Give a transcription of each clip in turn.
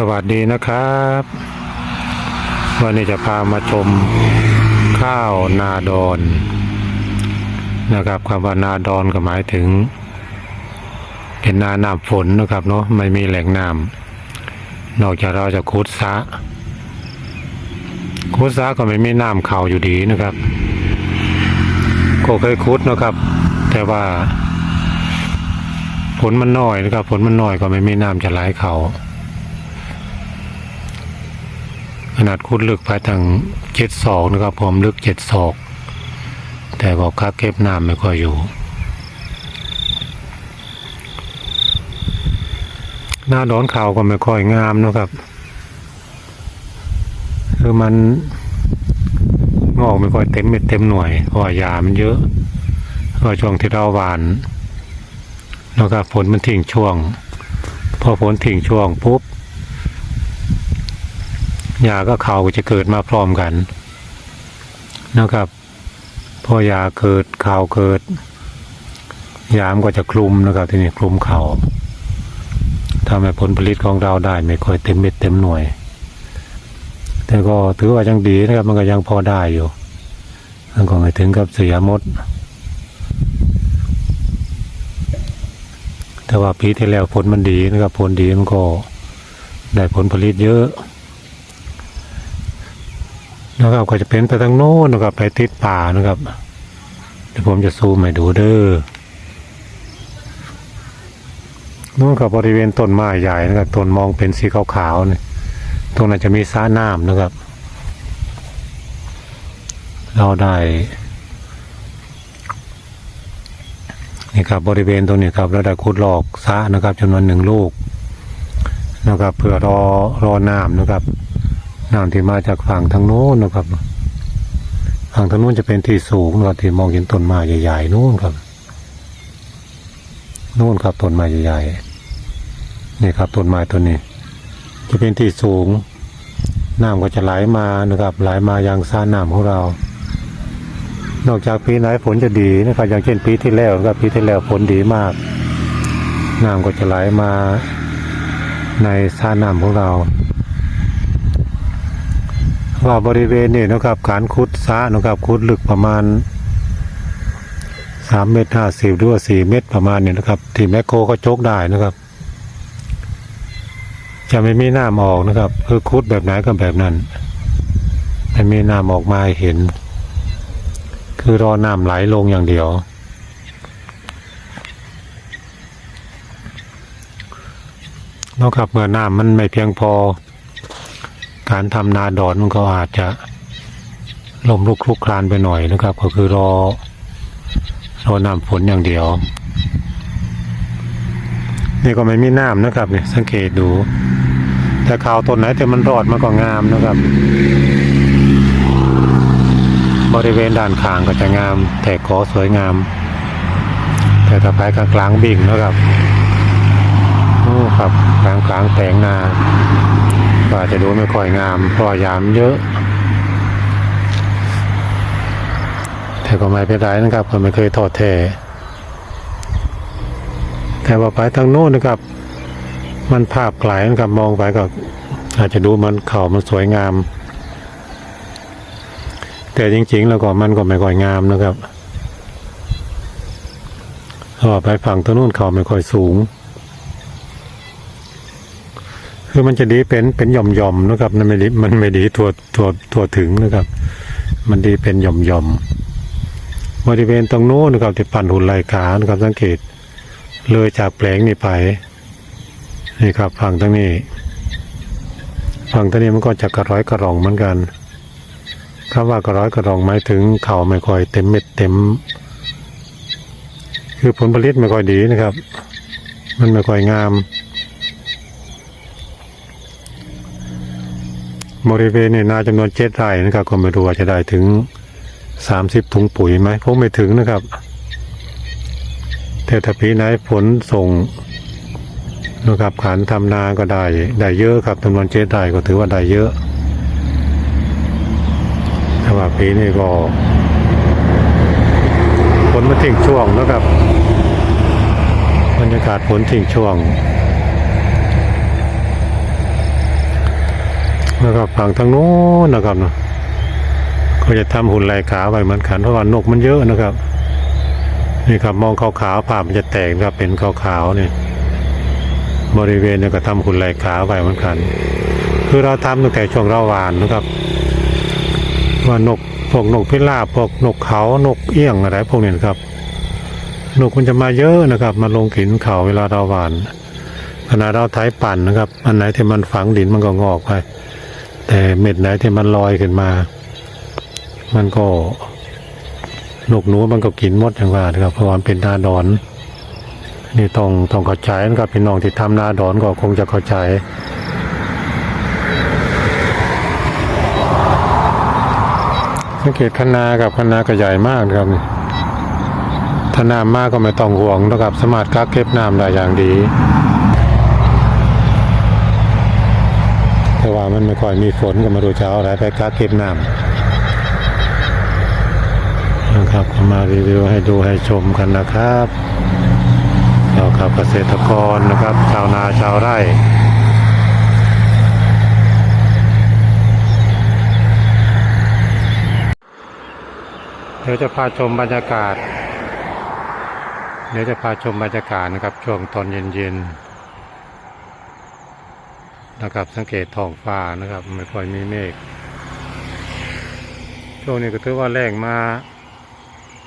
สวัสดีนะครับ วันนี้จะพามาชมข้าวนาดอนนะครับคำว่านาดอนก็หมายถึง เป็นนาหน้าฝนนะครับเนาะไม่มีแหล่งน้ำนอกจากเราจะคุดซะคุดซะก็ไม่มีน้ำเข่าอยู่ดีนะครับ ก็เคยคุดนะครับ แต่ว่าฝนมันน้อยนะครับฝนมันน้อยก็ไม่มีน้ำจะไหลเข่า ขนาดคุดลึกไปทางเจ็ดศอกนะครับผมลึกเจ็ดศอก แต่ก็คักเก็บน้ำไม่ค่อยอยู่ หน้าดอนเขาก็ไม่ค่อยงามนะครับ คือมันงอกไม่ค่อยเต็มเม็ดเต็มหน่วยเพราะยามันเยอะเพราะช่วงที่เราหวานแล้วก็ฝนมันทิ้งช่วง พอฝนทิ้งช่วงปุ๊บ ยาก็เข่าก็จะเกิดมาพร้อมกันนะครับพอยาเกิดข่าเกิด ยามก็จะคลุมนะครับที่นี่คลุมเข่าทำให้ผลผลิตของเราได้ไม่ค่อยเต็มเม็ดเต็มหน่วย แต่ก็ถือว่ายังดีนะครับ มันก็ยังพอได้อยู่มันก็ไม่ถึงกับเสียมด แต่ว่าปีที่แล้วผลมันดีนะครับผลดีมันก็ได้ผลผลิตเยอะ นะครับก็จะเป็นไปทางโน้นนะครับไปติดป่านะครับเดี๋ยวผมจะซูมให้ดูเด้อนู่นกับบริเวณต้นไม้ใหญ่นะครับต้นมองเป็นสีขาวๆนี่ตรงนั้นจะมีสระน้ำนะครับ เราได้นี่ครับบริเวณตรงนี้ครับเราได้ขุดหลอกสระนะครับจำนวนหนึ่งลูกนะครับเพื่อรอรอน้ำนะครับ น้ำที่มาจากฝั่งทางโน้นนะครับฝั่งทางโน้นจะเป็นที่สูงนะครับที่มองเห็นต้นไม้ใหญ่ๆนู่นครับนู่นครับต้นไม้ใหญ่ๆนี่ครับต้นไม้ต้นนี้ จะเป็นที่สูงน้ำก็จะไหลมานะครับไหลมายังซ่าน้ำของเรา นอกจากปีไหนฝนจะดีนะครับอย่างเช่นปีที่แล้วนะครับปีที่แล้วฝนดีมากน้ำก็จะไหลมาในซ่าน้ำของเรา ว่าบริเวณนี้นะครับการขุดซะนะครับขุดลึกประมาณสามเมตรห้าสิบหรือว่าสี่เมตรประมาณนี้นะครับ ที่แมคโครก็โจกได้นะครับ จะไม่มีน้ำออกนะครับ คือขุดแบบไหนก็แบบนั้นไม่มีน้ำออกมาหเห็น คือรอน้ำไหลลงอย่างเดียว นอกจากเมื่อน้ำมันไม่เพียงพอ การทำนาดอนมันก็อาจจะลมลุกคลุกคลานไปหน่อยนะครับ ก็คือรอรอน้ำฝนอย่างเดียว นี่ก็ไม่มีน้ำนะครับเนี่ยสังเกตดู แต่ข่าวต้นไหนแต่มันรอดมันก็งามนะครับ บริเวณด้านข้างก็จะงามแต่กอสวยงาม แต่ถ้าไปกลางกลางบิ่งนะครับโอ้ครับกลางกลางแปลงนา ก็อาจจะดูไม่ค่อยงามเพราะยามเยอะ แต่ก็ไม่เป็นไรนะครับผมไม่เคยทอดแท้แต่ว่าไปทางโน้นนะครับ มันภาพไกลนะครับมองไปก็อาจจะดูมันเขามันสวยงาม แต่จริงๆ แล้วก็มันก็ไม่ค่อยงามนะครับพราะว่าไปฝั่งทางโน้นเขาไม่ค่อยสูง คือมันจะดีเป็นเป็นหย่อมหย่อมๆนะครับมันไม่ดีมันไม่ดีทั่วทั่วทั่วถึงนะครับ มันดีเป็นหย่อมหย่อมๆบริเวณตรงโน้นนะครับที่ปั่นหุ่นไหลขานะครับสังเกต เลยจากแปลงนี้ไปนี่ครับฝั่งทางนี้ฝั่งทางนี้มันก็จะกระร้อยกระรองเหมือนกันคำว่ากระร้อยกระรองหมายถึงเข่าไม่ค่อยเต็มเม็ดเต็ม คือผลผลิตไม่ค่อยดีนะครับ มันไม่ค่อยงาม บริเวณนี่นาจำนวนเจ็ดไร่นะครับ ก็ไม่รู้ว่าจะได้ถึงสามสิบถุงปุ๋ยไหมคงไม่ถึงนะครับ แต่ถ้าปีไหนฝนส่งนะครับขันทำนาก็ได้ได้เยอะครับจำนวนเจ็ดไร่ก็ถือว่าได้เยอะแต่ว่าปีนี้ก็ฝนมาทิ้งช่วงนะครับบรรยากาศฝนทิ้งช่วง นะครับฝั่งทางโน้นนะครับเนาะก็จะทำหุ่นลายขาไว้เหมือนกันเพราะว่านกมันเยอะนะครับนี่ครับมองขาวๆภาพมันจะแตกนะครับเป็นขาวๆนี่ยบริเวณเนี่ยก็ทำหุ่นลายขาไว้เหมือนกัน คือเราทำตั้งแต่ช่วงเราหวานนะครับ ว่านกพวกนกพิราบพวกนกเขานกเอี้ยงอะไรพวกนี้นะครับนกมันจะมาเยอะนะครับ มาลงขินเขาเวลาเราหวานขณะเราไถปั่นนะครับ อันไหนที่มันฝังดินมันก็งอกไป แต่เม็ดไหนที่มันลอยขึ้นมา มันก็นกหนูมันก็กินมดอย่างว่านะครับเพราะมันเป็นนาดอน นี่ต้องต้องเข้าใจนะครับพี่น้องที่ทำนาดอนก็คงจะเข้าใจสังเกตคะนากับคะนาก็ใหญ่มากนะครับถ้าน้ำมากก็ไม่ต้องห่วงนะครับสามารถกักเก็บน้ำได้อย่างดี แต่ว่ามันไม่ค่อยมีฝนก็มาดูจะเอาอะไรไปกักเก็บน้ำนะครับมารีวิวให้ดูให้ชมกันนะครับเกี่ยวกับเกษตรกรนะครับ ชาวนาชาวไร่เดี๋ยวจะพาชมบรรยากาศ เดี๋ยวจะพาชมบรรยากาศนะครับ ช่วงตอนเย็นๆ นะครับ สังเกตท้องฟ้านะครับ ไม่ค่อยมีเมฆช่วงนี้ก็ถือว่าแรงมา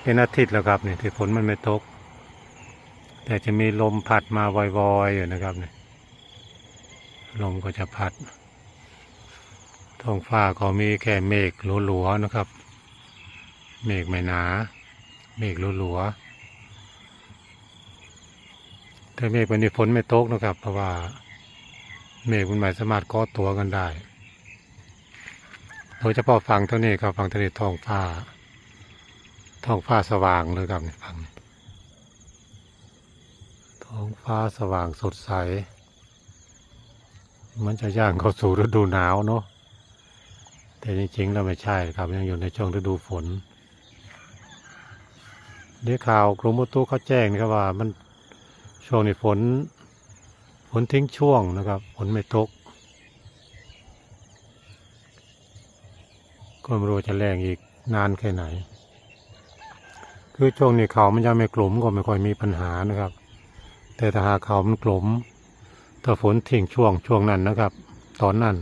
เป็นอาทิตย์แล้วครับนี่ที่ฝนมันไม่ตก แต่จะมีลมพัดมาวอยๆอยู่นะครับนี่ลมก็จะพัดท้องฟ้าก็มีแค่เมฆหลัวๆนะครับ เมฆไม่หนา เมฆหลัวๆแต่เมฆวันนี้ฝนไม่ตกนะครับ เพราะว่า เมฆมันไม่สามารถก่อตัวกันได้ โดยเฉพาะฝั่งเท่านี้ครับฝั่งทะเลท้องฟ้า ท้องฟ้าสว่างเลยครับนี่ฝั่งท้องฟ้าสว่างสดใส มันจะย่างเข้าสู่ฤดูหนาวเนาะ แต่จริงๆแล้วไม่ใช่ครับยังอยู่ในช่วงฤดูฝนเดี๋ยวข่าวกรมอุตุเขาแจ้งนะครับว่ามันช่วงนี้ฝน ฝนทิ้งช่วงนะครับฝนไม่ตกก็ไม่รู้จะแรงอีกนานแค่ไหน คือช่วงนี้เขามันยังไม่กลมก็ไม่ค่อยมีปัญหานะครับ แต่ถ้าหากเขามันกลมถ้าฝนทิ้งช่วงช่วงนั้นนะครับ ตอนนั้น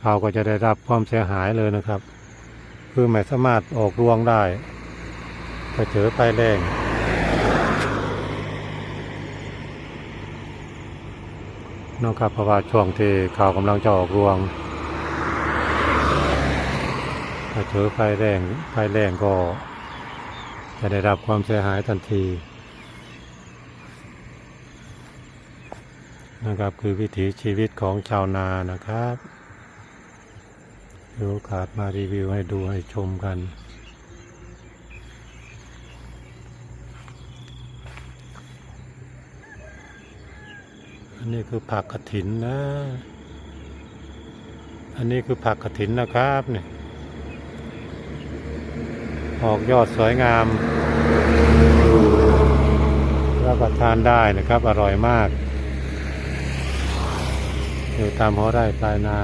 เขาก็จะได้รับความเสียหายเลยนะครับ คือไม่สามารถออกรวงได้ถ้าเจอไฟแรง เนะครับเพราะว่าช่วงที่เขาวกำลังจะออกรวงถ้าเจอไฟแรงไฟแรงก็จะได้รับความเสียหายทันทีนะครับคือวิถีชีวิตของชาวนานะครับมีโอกาสมารีวิวให้ดูให้ชมกัน อันนี้คือผักกระถินนะ อันนี้คือผักกระถินนะครับเนี่ยออกยอดสวยงามรับประทานได้นะครับ อร่อยมาก อยู่ตามหัวไร่ปลายนา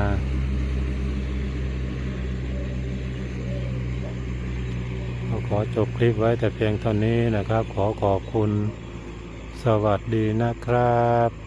ขอจบคลิปไว้แต่เพียงเท่านี้นะครับ ขอขอบคุณสวัสดีนะครับ